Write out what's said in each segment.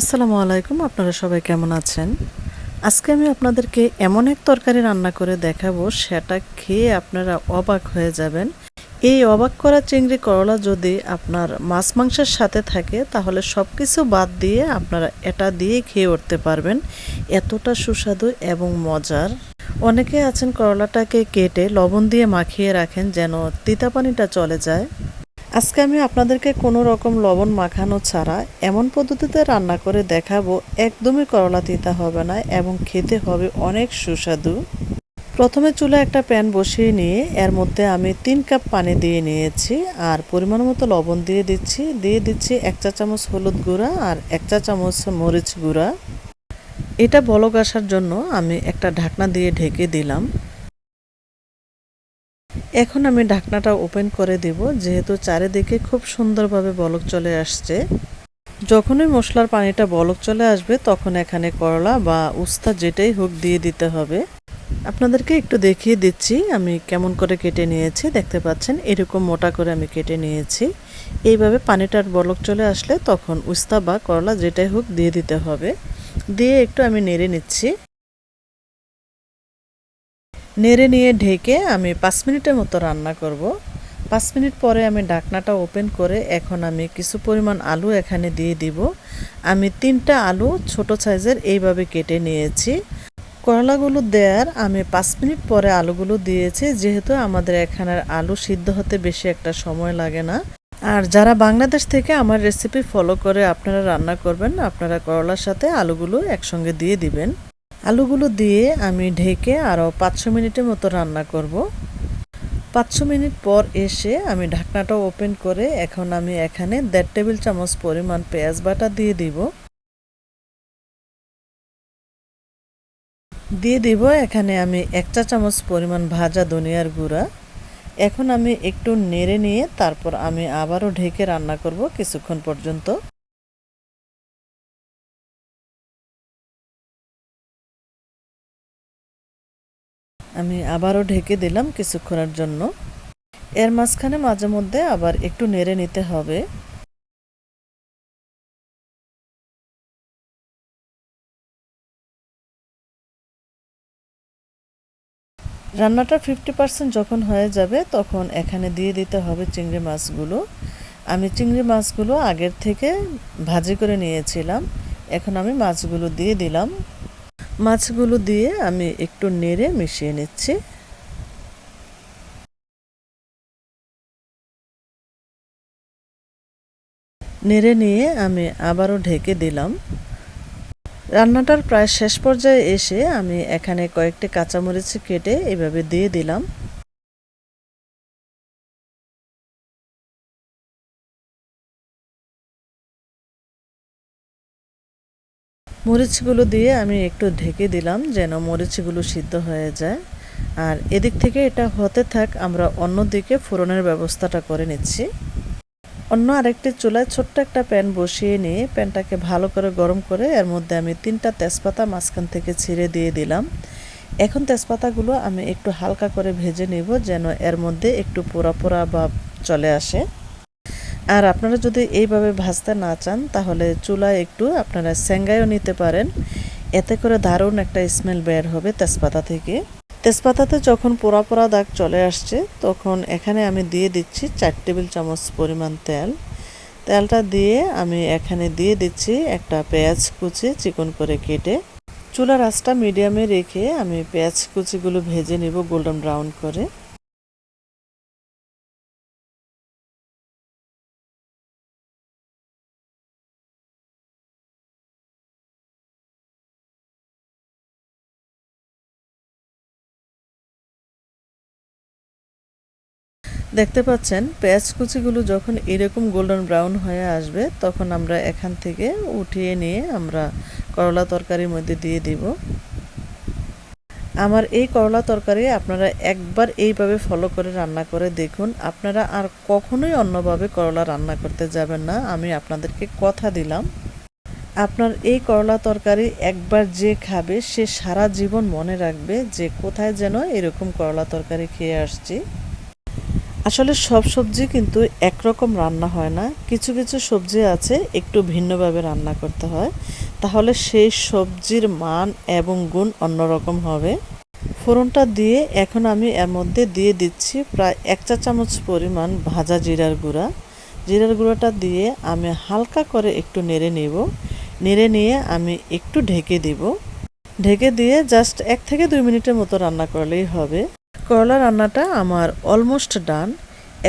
আসসালামু আলাইকুম, আপনারা সবাই কেমন আছেন? আজকে আমি আপনাদেরকে এমন এক তরকারি রান্না করে দেখাবো, সেটা খেয়ে আপনারা অবাক হয়ে যাবেন। এই অবাক করা চিংড়ি করলা যদি আপনার মাছ মাংসের সাথে থাকে, তাহলে সব কিছু বাদ দিয়ে আপনারা এটা দিয়ে খেয়ে উঠতে পারবেন। এতটা সুস্বাদু এবং মজার। অনেকে আছেন করলাটাকে কেটে লবণ দিয়ে মাখিয়ে রাখেন যেন তিতা পানিটা চলে যায়। আজকে আমি আপনাদেরকে কোনো রকম লবণ মাখানো ছাড়া এমন পদ্ধতিতে রান্না করে দেখাবো, একদমই করলা তিতা হবে না এবং খেতে হবে অনেক সুস্বাদু। প্রথমে চুলা একটা প্যান বসিয়ে নিয়ে এর মধ্যে আমি তিন কাপ পানি দিয়ে নিয়েছি আর পরিমাণ মতো লবণ দিয়ে দিচ্ছি। দিয়ে দিচ্ছি এক চা চামচ হলুদ গুঁড়া আর এক চা চামচ মরিচ গুঁড়া। এটা বলক আসার জন্য আমি একটা ঢাকনা দিয়ে ঢেকে দিলাম। এখন আমি ঢাকনাটা ওপেন করে দেব, যেহেতু চারিদিকে খুব সুন্দরভাবে বলক চলে আসছে। যখনই মশলার পানিটা বলক চলে আসবে, তখন এখানে করলা বা উস্তা যেটাই হোক দিয়ে দিতে হবে। আপনাদেরকে একটু দেখিয়ে দিচ্ছি, আমি কেমন করে কেটে নিয়েছি। দেখতে পাচ্ছেন, এরকম মোটা করে আমি কেটে নিয়েছি। এইভাবে পানিটার বলক চলে আসলে তখন উস্তা বা করলা যেটাই হোক দিয়ে দিতে হবে। দিয়ে একটু আমি নেড়ে নিচ্ছি। নেড়ে নিয়ে ঢেকে আমি পাঁচ মিনিটের মতো রান্না করব। পাঁচ মিনিট পরে আমি ঢাকনাটা ওপেন করে এখন আমি কিছু পরিমাণ আলু এখানে দিয়ে দিব। আমি তিনটা আলু ছোট সাইজের এইভাবে কেটে নিয়েছি। করলাগুলো দেওয়ার আমি পাঁচ মিনিট পরে আলুগুলো দিয়েছি, যেহেতু আমাদের এখানের আলু সিদ্ধ হতে বেশি একটা সময় লাগে না। আর যারা বাংলাদেশ থেকে আমার রেসিপি ফলো করে আপনারা রান্না করবেন, আপনারা করলার সাথে আলুগুলো একসঙ্গে দিয়ে দিবেন। আলুগুলো দিয়ে আমি ঢেকে আরও পাঁচশো মিনিটের মতো রান্না করব। পাঁচশো মিনিট পর এসে আমি ঢাকনাটা ওপেন করে এখন আমি এখানে দেড় টেবিল চামচ পরিমাণ পেঁয়াজ বাটা দিয়ে দিব। দিয়ে দিব এখানে আমি এক চা চামচ পরিমাণ ভাজা ধনিয়ার গুঁড়া। এখন আমি একটু নেড়ে নিয়ে তারপর আমি আবারও ঢেকে রান্না করব কিছুক্ষণ পর্যন্ত। আমি আবারও ঢেকে দিলাম কিছুক্ষণের জন্য। এর মাঝখানে মাঝে মধ্যে আবার একটু নেড়ে নিতে হবে। রান্নাটা ফিফটি পার্সেন্ট যখন হয়ে যাবে, তখন এখানে দিয়ে দিতে হবে চিংড়ি মাছগুলো। আমি চিংড়ি মাছগুলো আগের থেকে ভাজি করে নিয়েছিলাম। এখন আমি মাছগুলো দিয়ে দিলাম। মাছগুলো দিয়ে আমি একটু নেড়ে মিশিয়ে নিচ্ছি। নেড়ে নিয়ে আমি আবারও ঢেকে দিলাম। রান্নাটার প্রায় শেষ পর্যায়ে এসে আমি এখানে কয়েকটি কাঁচামরিচ কেটে এভাবে দিয়ে দিলাম। মরিচগুলো দিয়ে আমি একটু ঢেকে দিলাম যেন মরিচগুলো সিদ্ধ হয়ে যায়। আর এদিক থেকে এটা হতে থাক, আমরা অন্য দিকে ফোড়নের ব্যবস্থাটা করে নিচ্ছি। অন্য আরেকটি চুলায় ছোট্ট একটা প্যান বসিয়ে নিয়ে প্যানটাকে ভালো করে গরম করে এর মধ্যে আমি তিনটা তেজপাতা মাঝখান থেকে ছিঁড়ে দিয়ে দিলাম। এখন তেজপাতাগুলো আমি একটু হালকা করে ভেজে নেব যেন এর মধ্যে একটু পোড়া পোড়া বা চলে আসে। আর আপনারা যদি এইভাবে ভাজতে না চান, তাহলে চুলায় একটু আপনারা স্যাঙ্গাইও নিতে পারেন। এতে করে দারুণ একটা স্মেল বের হবে তেজপাতা থেকে। তেজপাতাতে যখন পোড়া পোড়া দাগ চলে আসছে, তখন এখানে আমি দিয়ে দিচ্ছি চার টেবিল চামচ পরিমাণ তেল। তেলটা দিয়ে আমি এখানে দিয়ে দিচ্ছি একটা পেঁয়াজ কুচি চিকন করে কেটে। চুলার আঁচটা মিডিয়ামে রেখে আমি পেঁয়াজ কুচিগুলো ভেজে নিব গোল্ডেন ব্রাউন করে। দেখতে পাচ্ছেন, পেঁয়াজ কুচিগুলো যখন এরকম গোল্ডেন ব্রাউন হয়ে আসবে, তখন আমরা এখান থেকে উঠিয়ে নিয়ে আমরা করলা তরকারির মধ্যে দিয়ে দিব। আমার এই করলা তরকারি আপনারা একবার এইভাবে ফলো করে রান্না করে দেখুন। আপনারা আর কখনোই অন্যভাবে করলা রান্না করতে যাবেন না, আমি আপনাদেরকে কথা দিলাম। আপনার এই করলা তরকারি একবার যে খাবে, সে সারা জীবন মনে রাখবে যে কোথায় যেন এরকম করলা তরকারি খেয়ে আসছি। আসলে সব সবজি কিন্তু একরকম রান্না হয় না। কিছু কিছু সবজি আছে, একটু ভিন্নভাবে রান্না করতে হয়। তাহলে সেই সবজির মান এবং গুণ অন্যরকম হবে। ফোড়নটা দিয়ে এখন আমি এর মধ্যে দিয়ে দিচ্ছি প্রায় এক চা চামচ পরিমাণ ভাজা জিরার গুঁড়া। জিরার গুঁড়োটা দিয়ে আমি হালকা করে একটু নেড়ে নেব। নেড়ে নিয়ে আমি একটু ঢেকে দিব। ঢেকে দিয়ে জাস্ট এক থেকে দুই মিনিটের মতো রান্না করলেই হবে। করলা রান্নাটা আমার অলমোস্ট ডান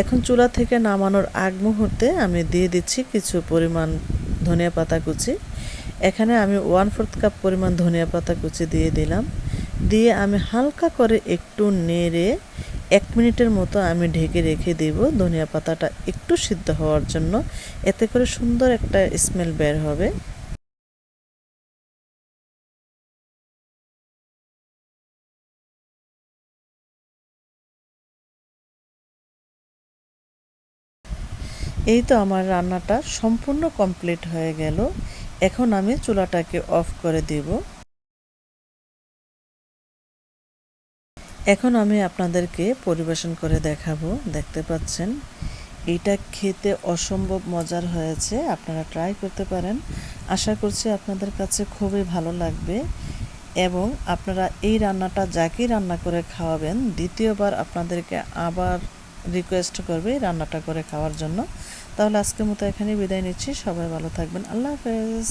এখন চুলা থেকে নামানোর আগ মুহূর্তে আমি দিয়ে দিচ্ছি কিছু পরিমাণ ধনিয়া পাতা কুচি। এখানে আমি ওয়ান ফোর্থ কাপ পরিমাণ ধনিয়া পাতা কুচি দিয়ে দিলাম। দিয়ে আমি হালকা করে একটু নেড়ে এক মিনিটের মতো আমি ঢেকে রেখে দেব ধনিয়া পাতাটা একটু সিদ্ধ হওয়ার জন্য। এতে করে সুন্দর একটা স্মেল বের হবে। এই তো আমার রান্নাটা সম্পূর্ণ কমপ্লিট হয়ে গেল। এখন আমি চুলাটাকে অফ করে দেব। এখন আমি আপনাদেরকে পরিবেশন করে দেখাবো। দেখতে পাচ্ছেন? এটা খেতে অসম্ভব মজার হয়েছে। আপনারা ট্রাই করতে পারেন। আশা করছি আপনাদের কাছে খুবই ভালো লাগবে। এবং আপনারা এই রান্নাটা যাকেই রান্না করে খাওয়াবেন, দ্বিতীয়বার আপনাদেরকে আবার রিকোয়েস্ট করবে রান্নাটা করে খাওয়ার জন্য। তাহলে আজকের মতো এখানে বিদায় নিচ্ছি। সবাই ভালো থাকবেন। আল্লাহ হাফেজ।